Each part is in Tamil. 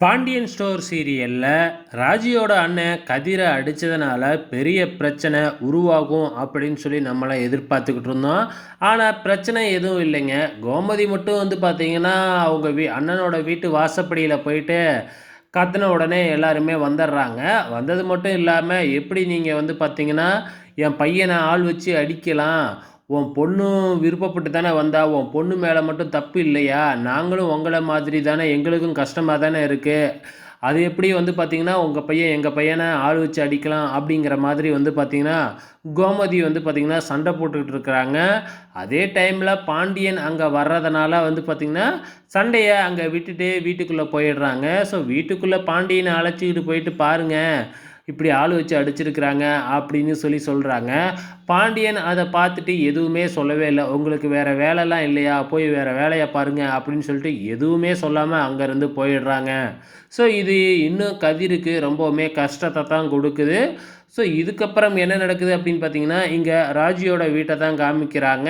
பாண்டியன் ஸ்டோர் சீரியலில் ராஜியோட அண்ணன் கதிரை அடித்ததுனால பெரிய பிரச்சனை உருவாகும் அப்படின்னு சொல்லி நம்மளை எதிர்பார்த்துக்கிட்டு இருந்தோம். ஆனால் பிரச்சனை எதுவும் இல்லைங்க. கோமதி மட்டும் வந்து பார்த்தீங்கன்னா அவங்க வீ அண்ணனோட வீட்டு வாசப்படியில் போயிட்டு கத்தின உடனே எல்லாருமே வந்துடுறாங்க வந்தது மட்டும் இல்லாமல் எப்படி நீங்கள் வந்து பார்த்தீங்கன்னா என் பையனை ஆள் வச்சு அடிக்கலாம் உன் பொண்ணும் விருப்பப்பட்டு தானே வந்தா உன் பொண்ணு மேலே மட்டும் தப்பு இல்லையா? நாங்களும் உங்களை மாதிரி தானே எங்களுக்கும் கஷ்டமாக தானே இருக்குது அது எப்படி வந்து பார்த்திங்கன்னா உங்கள் பையன் எங்கள் பையனை ஆள் வச்சு அடிக்கலாம் அப்படிங்கிற மாதிரி வந்து பார்த்திங்கன்னா கோமதி வந்து பார்த்திங்கன்னா சண்டை போட்டுக்கிட்டு இருக்கிறாங்க. அதே டைமில் பாண்டியன் அங்கே வர்றதுனால வந்து பார்த்திங்கன்னா சண்டையை அங்கே விட்டுட்டு வீட்டுக்குள்ளே போயிடுறாங்க. ஸோ வீட்டுக்குள்ளே பாண்டியனை அழைச்சிக்கிட்டு போயிட்டு பாருங்கள் இப்படி ஆள் வச்சு அடிச்சிருக்கிறாங்க அப்படின்னு சொல்லி சொல்கிறாங்க பாண்டியன் அதை பார்த்துட்டு எதுவுமே சொல்லவே இல்லை. உங்களுக்கு வேறு வேலைலாம் இல்லையா? போய் வேறு வேலையை பாருங்கள் அப்படின்னு சொல்லிட்டு எதுவுமே சொல்லாமல் அங்கேருந்து போயிடுறாங்க. ஸோ இது இன்னும் கதிருக்கு ரொம்பவுமே கஷ்டத்தை தான் கொடுக்குது. ஸோ இதுக்கப்புறம் என்ன நடக்குது அப்படின்னு பார்த்தீங்கன்னா இங்கே ராஜியோட வீட்டை தான் காமிக்கிறாங்க.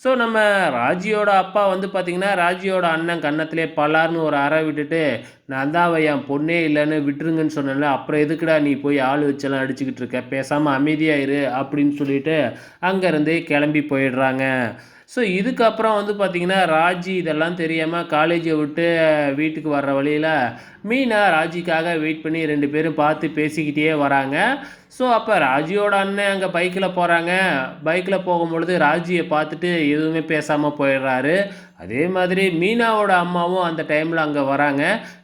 ஸோ நம்ம ராஜியோட அப்பா வந்து பார்த்திங்கன்னா ராஜியோட அண்ணன் கன்னத்திலே பலார்னு ஒரு அறை விட்டுட்டு நான் தான் என் பொண்ணே இல்லைன்னு விட்டுருங்கன்னு சொன்னேன்ல அப்புறம் எதுக்குடா நீ போய் ஆள் வச்செல்லாம் அடிச்சுக்கிட்டு இருக்க? பேசாமல் அமைதியாயிரு அப்படின்னு சொல்லிட்டு அங்கேருந்து கிளம்பி போயிடுறாங்க. ஸோ இதுக்கப்புறம் வந்து பார்த்திங்கன்னா ராஜி இதெல்லாம் தெரியாமல் காலேஜை விட்டு வீட்டுக்கு வர்ற வழியில் மீனா ராஜிக்காக வெயிட் பண்ணி ரெண்டு பேரும் பார்த்து பேசிக்கிட்டே வராங்க. ஸோ அப்போ ராஜியோட அண்ணன் அங்கே பைக்கில் போகிறாங்க பைக்கில் போகும்பொழுது ராஜியை பார்த்துட்டு எதுவுமே பேசாமல் போயிடுறாரு. அதே மாதிரி மீனாவோட அம்மாவும் அந்த டைமில் அங்கே வராங்க.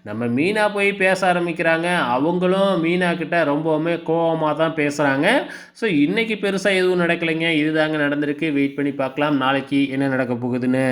நம்ம மீனா போய் பேச ஆரம்பிக்கிறாங்க. அவங்களும் மீனா கிட்ட ரொம்பவுமே கோபமாக தான் பேசுகிறாங்க ஸோ இன்றைக்கி பெருசாக எதுவும் நடக்கலைங்க. இதுதாங்க நடந்திருக்கு. வெயிட் பண்ணி பார்க்கலாம். நாளைக்கு என்ன நடக்க போகுதுன்னு.